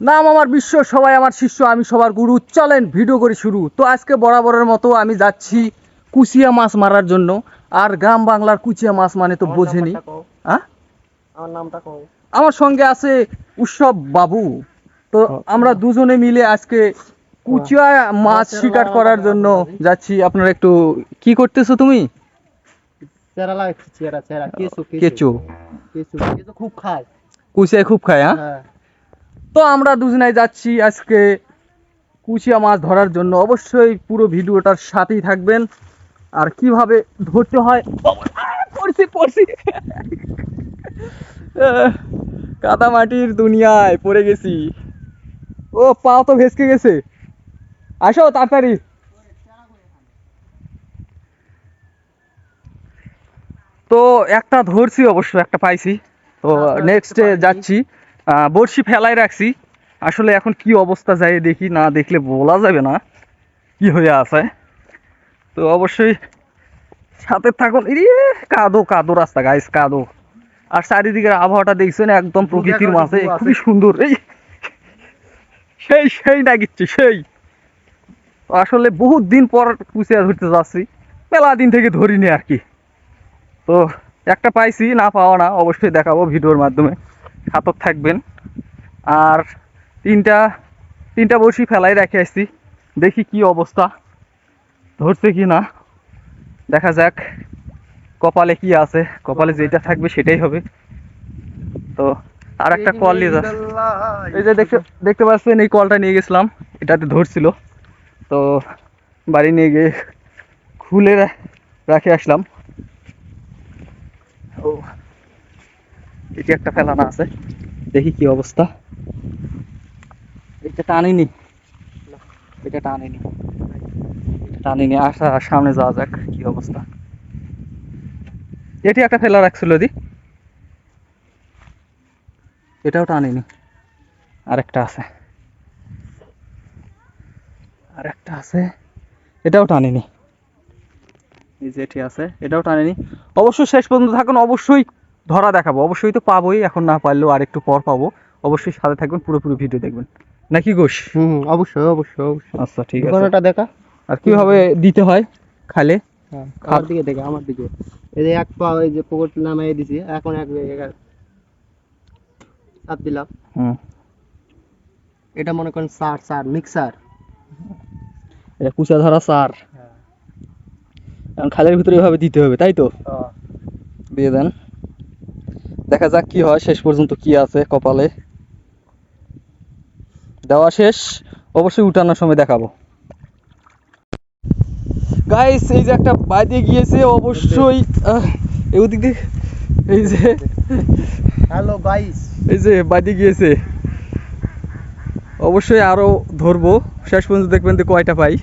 নাম আমার বিশ্ব সবাই আমার শিষ্য আমি সবার গুরু চলেন ভিডিও করে শুরু তো আজকে বরাবরের মতো আমি যাচ্ছি কুচিয়া মাছ মারার জন্য আর গ্রাম বাংলার কুচিয়া মাছ মানে তো বোঝেনি হ্যাঁ আমার সঙ্গে আছে উৎসব বাবু তো আমরা দুজনে মিলে আজকে কুচিয়া মাছ শিকার করার জন্য যাচ্ছি আপনারা একটু কি করতেছো তুমি কেঁচো খুব খায় কুচিয়া খুব খায় হ্যাঁ হ্যাঁ তো আমরা দুজনাই যাচ্ছি আজকে কুচিয়া মাছ ধরার জন্য। অবশ্যই পুরো ভিডিওটার সাথেই থাকবেন। আর কীভাবে ধরতে হয়? পড়ছি পড়ছি। কাদামাটির দুনিয়ায় পড়ে গেছি। ও পা তো ভেসকে গেছে। আসো তাড়াতাড়ি। তো একটা ধরছি অবশ্য একটা পাইছি। তো নেক্সটে যাচ্ছি। আহ, বড়শি ফেলাই রাখছি। আসলে এখন কি অবস্থা যায় দেখি না দেখলে বলা যাবে না কি হয়ে আছে। তো অবশ্যই সাথে থাকুন। কাদো কাদো রাস্তা গাইস কাদো। আর চারিদিকের আবহাওয়াটা দেখছেন একদম প্রকৃতির মাঝে খুবই সুন্দর। এই সেই সেই ডাকিচ্ছে সেই। আসলে বহুত দিন পর কুচিয়া ধরতে যাচ্ছি। মেলা দিন থেকে ধরিনি আর কি। তো একটা পাইছি না পাওয়া না অবশ্যই দেখাবো ভিডিওর মাধ্যমে। সাতক থাকবেন। আর তিনটা তিনটা বড়শি ফেলাই রেখে আসছি। দেখি কি অবস্থা। ধরছে কি না? দেখা যাক কপালে কি আছে। কপালে যেটা থাকবে সেটাই হবে। তো আর একটা কল নিয়ে যা। এই যে দেখতে দেখতে পাচ্ছেন এই কলটা নিয়ে গেছিলাম। এটাতে ধরছিল। তো বাড়ি নিয়ে গিয়ে খুলে রাখে আসলাম। এটি একটা ফেলানা আছে। দেখি কি অবস্থা। এটা টানিনি। এটা টানিনি। টানিনি। আসা সামনে যাওয়া যাক কি অবস্থা। এটি একটা ফেলা রাখছিল দি। এটাও টানিনি। আরেকটা আছে। আরেকটা আছে। এটাও টানিনি। এই যে এটি আছে এটাও টানেনি। অবশ্যই শেষ পর্যন্ত থাকুন। অবশ্যই ধরা দেখাবো। অবশ্যই তো পাবোই এখন না পারলেও আর একটু পর পাবো। অবশ্যই সাথে থাকবেন পুরোপুরি ভিডিও দেখবেন। নাকি গোস হুম অবশ্যই অবশ্যই অবশ্যই। আচ্ছা ঠিক আছে। ঘটনাটা দেখা। আর কীভাবে দিতে হয় খালে? হ্যাঁ। আমার দিকে দেখে আমার দিকে। এই যে এক পা ওই যে পুকুর নামাই দিছি এখন এক এক- চাপ দিলাম। হুম। এটা মনে করেন সার সার মিক্সার। এটা কুচা ধরা সার এখন খালের ভিতরে এভাবে দিতে হবে তাই তো? দিয়ে দেন। দেখা যাক কি হয় শেষ পর্যন্ত কি আছে কপালে। দেওয়া শেষ অবশ্যই উঠানোর সময় দেখাবো। গাইস এই যে একটা বাইরে গিয়েছে অবশ্যই ওদিক দিয়ে এই যে হ্যালো গাইস এই যে বাইরে গিয়েছে। অবশ্যই আরও ধরবো। শেষ পর্যন্ত দেখবেন যে কয়টা পাই।